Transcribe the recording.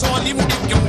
சொல்லி முடிக்கும்